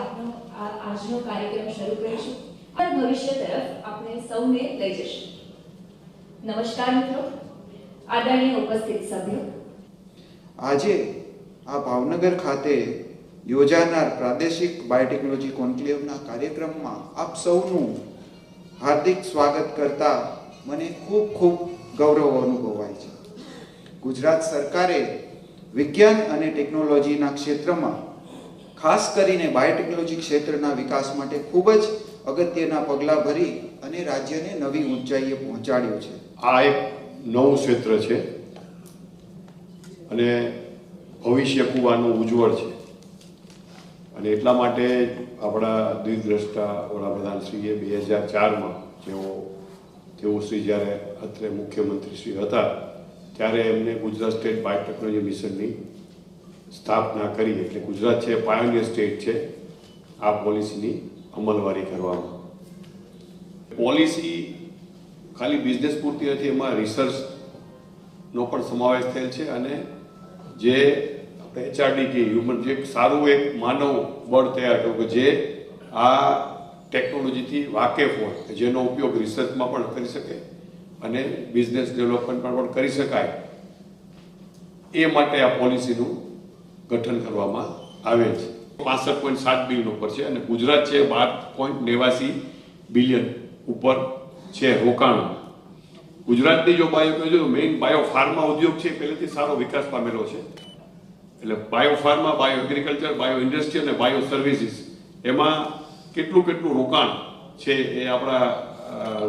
આજનો આ- આજનો કાર્યક્રમ શરૂ કરીશું. અને ભવિષ્ય તરફ આપણે સૌને લઈ જશું. નમસ્કાર મિત્રો. આદરણીય ઉપસ્થિત સભ્યો. આજે આ ભાવનગર ખાતે યોજાનાર પ્રાદેશિક બાયોટેકનોલોજી કોન્ક્લેવના કાર્યક્રમમાં આપ સૌનું હાર્દિક સ્વાગત કરતા મને ખૂબ ખૂબ ગૌરવ અનુભવાય છે. ગુજરાત સરકારે વિજ્ઞાન અને ટેકનોલોજીના ક્ષેત્રમાં ખાસ કરીને બાયોટેકનોલોજી ક્ષેત્રના વિકાસ માટે ખૂબ જ અગત્યના પગલાં ભરી અને રાજ્યને નવી ઊંચાઈએ પહોંચાડ્યું છે. આ એક નવું ક્ષેત્ર છે અને ભવિષ્ય આનું ઉજ્જવળ છે. અને એટલા માટે આપણા દીર્ઘદ્રષ્ટા વડાપ્રધાન શ્રીએ બે હજાર ચારમાં જેઓ તેઓ શ્રી જ્યારે અત્રે મુખ્યમંત્રી શ્રી હતા, ત્યારે એમને ગુજરાત સ્ટેટ બાયોટેકનોલોજી મિશનની સ્થાપના કરી એટલે ગુજરાત છે પાયોનિયર સ્ટેટ છે, આ પોલિસીની અમલવારી કરવામાં. પોલિસી ખાલી બિઝનેસ પૂરતી નથી, એમાં રિસર્ચનો પણ સમાવેશ થયેલ છે અને જે આપણે એચઆરડી કે હ્યુમન જે સારું એક માનવ બળ તૈયાર થયું કે જે આ ટેકનોલોજીથી વાકેફ હોય જેનો ઉપયોગ રિસર્ચમાં પણ કરી શકે અને બિઝનેસ ડેવલપમેન્ટમાં પણ કરી શકાય. એ માટે આ પોલિસીનું ગઠન કરવામાં આવેલ છે. પાસઠ પોઈન્ટ સાત બિલિયન ઉપર છે અને ગુજરાત છે બાર પોઈન્ટ નેવાસી બિલિયન ઉપર છે રોકાણ. ગુજરાતની જો બાયો જો મેઇન બાયો ફાર્મા ઉદ્યોગ છે પહેલેથી સારો વિકાસ પામેલો છે. એટલે bio pharma bio agriculture bio industry અને બાયો સર્વિસીસ એમાં કેટલું કેટલું રોકાણ છે એ આપણા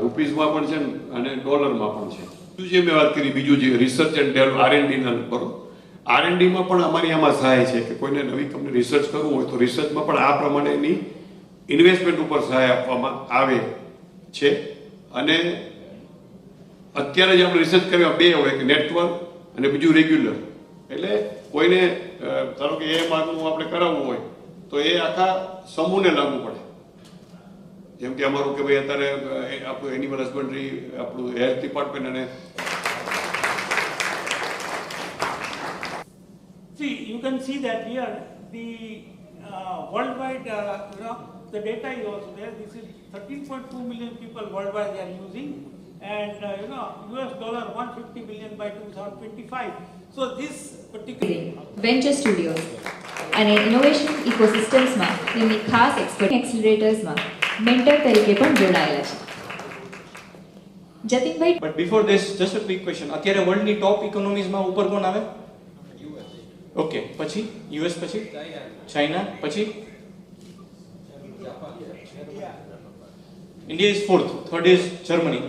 રૂપીઝમાં પણ છે અને ડોલરમાં પણ છે. બીજું જે મેં વાત કરી, બીજું જે research and develop R and ડીના બરોબર? આર એન્ડ પણ અમારી આમાં સહાય છે કે કોઈને નવી કંપની રિસર્ચ કરવું હોય તો રિસર્ચમાં પણ આ પ્રમાણેની ઇન્વેસ્ટમેન્ટ ઉપર સહાય આપવામાં આવે છે. અને અત્યારે જે આપણે રિસર્ચ કરવા બે હોય કે નેટવર્ક અને બીજું રેગ્યુલર એટલે કોઈને ધારો કે એ માર્ગનું આપણે કરાવવું હોય, તો એ આખા સમૂહને લાગુ પડે. જેમ કે અમારું કે ભાઈ અત્યારે આપણું એનિમલ હસબન્ડરી આપણું હેલ્થ ડિપાર્ટમેન્ટ અને can see that here, the uh, worldwide, uh, you know, the data is also there. This is 13.2 million people worldwide they are using, and uh, you know, US dollar 150 billion by 2025. So this particular. Venture studios અને innovation ઇકોસિસ્ટમ્સમાં તેમની ખાસ expert એક્સિલરેટર્સમાં mentor તરીકે પણ જોડાયેલા છે Jatinbhai but before this just a quick question અત્યારે વર્લ્ડની ટોપ ઇકોનોમીઝમાં ઉપર કોણ આવે Okay, પછી યુએસ પછી? ચાઇના પછી? India is fourth third is Germany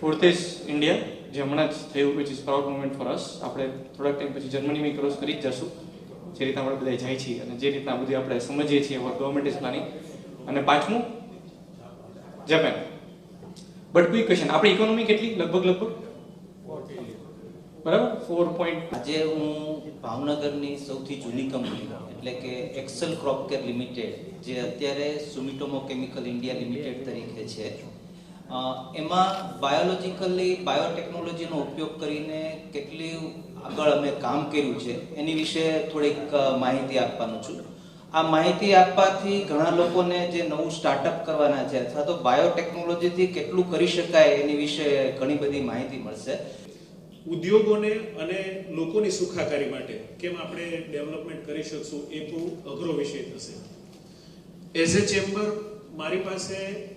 fourth is India જે હમણાં જ થયું which is proud moment for us આપણે થોડાક ટાઈમ પછી જર્મનીમાં ક્રોસ કરી જ જશું. જે રીતના આપણે બધા જાય છીએ અને જે રીતના બધી આપણે સમજીએ છીએ ગવર્મેન્ટ ઇઝ પ્લાનિંગ અને પાંચમું જાપાન બટ ક્વિક ક્વેશ્ચન આપણી ઇકોનોમી કેટલી? લગભગ લગભગ? બરાબર? ફોર પોઈન્ટ આજે હું ભાવનગરની સૌથી જૂની કંપની, એટલે કે એક્સેલ ક્રોપ કેર લિમિટેડ, જે અત્યારે સુમિટોમો કેમિકલ ઇન્ડિયા લિમિટેડ તરીકે છે એમાં બાયોલોજીકલી બાયોટેકનોલોજીનો ઉપયોગ કરીને કેટલી આગળ અમે કામ કર્યું છે, એની વિશે થોડીક માહિતી આપવાનું છું. આ માહિતી આપવાથી ઘણા લોકોને જે નવું સ્ટાર્ટઅપ કરવાના છે, અથવા તો બાયોટેકનોલોજીથી કેટલું કરી શકાય એની વિશે ઘણી બધી માહિતી મળશે. ઉદ્યોગોને અને લોકોની સુખાકારી માટે કેમ આપણે ડેવલપમેન્ટ કરી શકશું એ બહુ અઘરો વિષય થશે. એઝ એ ચેમ્બર મારી પાસે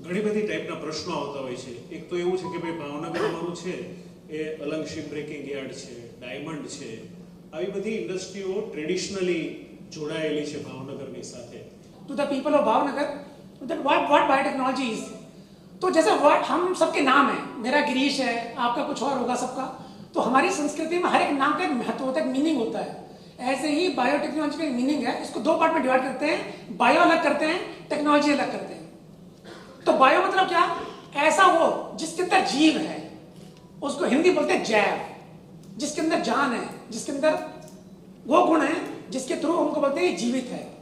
ઘણી બધી ટાઈપના પ્રશ્નો આવતા હોય છે. એક તો એવું છે કે ભાઈ ભાવનગર અમારું છે, એ અલંગ બ્રેકિંગ યાર્ડ છે ડાયમંડ છે. આવી બધી ઇન્ડસ્ટ્રીઓ ટ્રેડિશનલી જોડાયેલી છે ભાવનગરની સાથે. To the people of Bhavnagar, that what what biotechnology तो जैसे what? हम सबके नाम है। मेरा गिरीश है, आपका कुछ और होगा सबका। तो हमारी संस्कृति में हर एक नाम का एक महत्व होता है मीनिंग होता है। ऐसे ही बायोटेक्नोलॉजी का मीनिंग है। इसको दो पार्ट में डिवाइड करते हैं। बायो अलग करते हैं टेक्नोलॉजी अलग करते हैं। तो बायो मतलब क्या? ऐसा वो जिसके अंदर जीव है। उसको हिंदी बोलते हैं जैव। जिसके अंदर जान है, जिसके अंदर वो गुण है, जिसके थ्रू हमको बोलते हैं जीवित है।